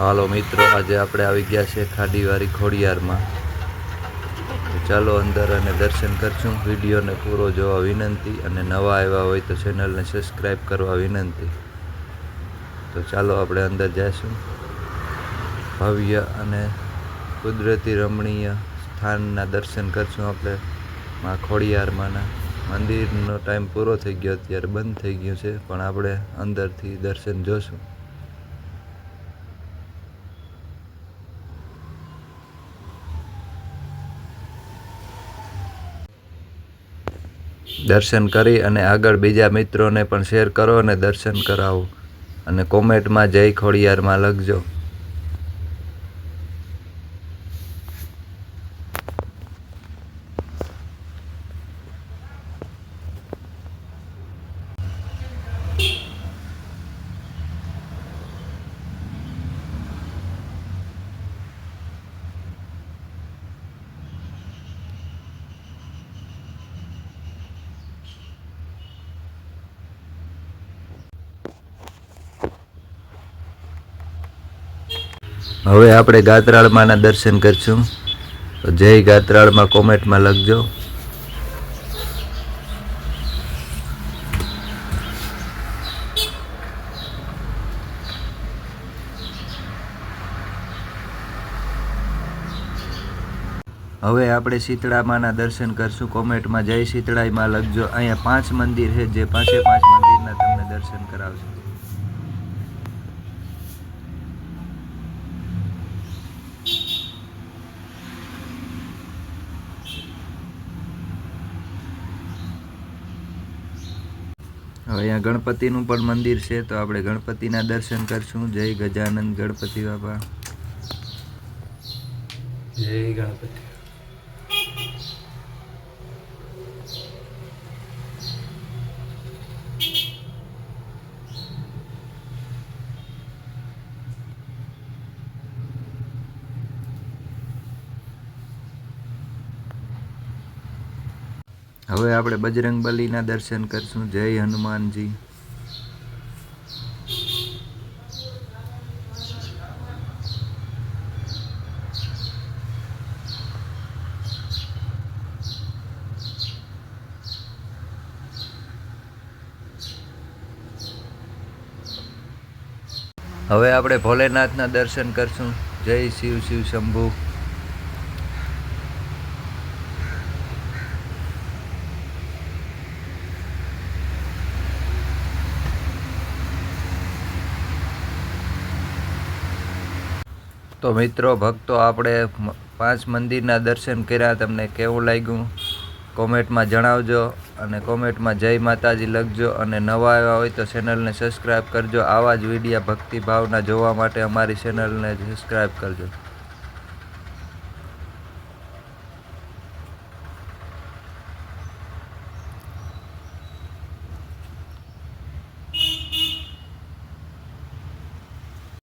હાલો મિત્રો, આજે આપણે આવી ગયા છે ખાડીવાળી ખોડિયારમાં. ચાલો અંદર અને દર્શન કરશું. વિડીયોને પૂરો જોવા વિનંતી અને નવા આવ્યા હોય તો ચેનલને સબસ્ક્રાઈબ કરવા વિનંતી. તો ચાલો આપણે અંદર જઈશું. ભવ્ય અને કુદરતી રમણીય સ્થાનના દર્શન કરશું આપણે માં ખોડિયારમાંના. મંદિરનો ટાઈમ પૂરો થઈ ગયો, અત્યારે બંધ થઈ ગયું છે, પણ આપણે અંદરથી દર્શન જોશું. દર્શન કરી અને આગળ બીજા મિત્રોને પણ શેર કરો અને દર્શન કરાવો. અને કોમેન્ટમાં જય ખોડિયારમાં લખજો. હવે આપણે ગાત્રાળમાંના દર્શન કરશું. જય ગાત્રાળમાં કોમેન્ટમાં લખજો. હવે આપણે શીતળામાના દર્શન કરશું. કોમેન્ટમાં જય શીતળાઈમાં લખજો. અહીંયા પાંચ મંદિર છે, જે પાંચે પાંચ મંદિરના તમને દર્શન કરાવશે. હવે અહીંયા ગણપતિનું પણ મંદિર છે, તો આપણે ગણપતિના દર્શન કરશું. જય ગજાનંદ ગણપતિ બાપા. જય ગણપતિ. હવે આપણે બજરંગબલીના દર્શન કરશું. જય હનુમાનજી. હવે આપણે ભોલેનાથના દર્શન કરશું. જય શિવ શિવ શંભુ. તો મિત્રો, ભક્તો, આપણે પાંચ મંદિરના દર્શન કર્યા. તમને કેવું લાગ્યું? કોમેન્ટમાં જણાવજો અને કોમેન્ટમાં જય માતાજી લખજો અને નવા આવ્યા હોય તો ચેનલને સબસ્ક્રાઈબ કરજો. આવા જ વિડીયા ભક્તિભાવના જોવા માટે અમારી ચેનલને સબસ્ક્રાઈબ કરજો.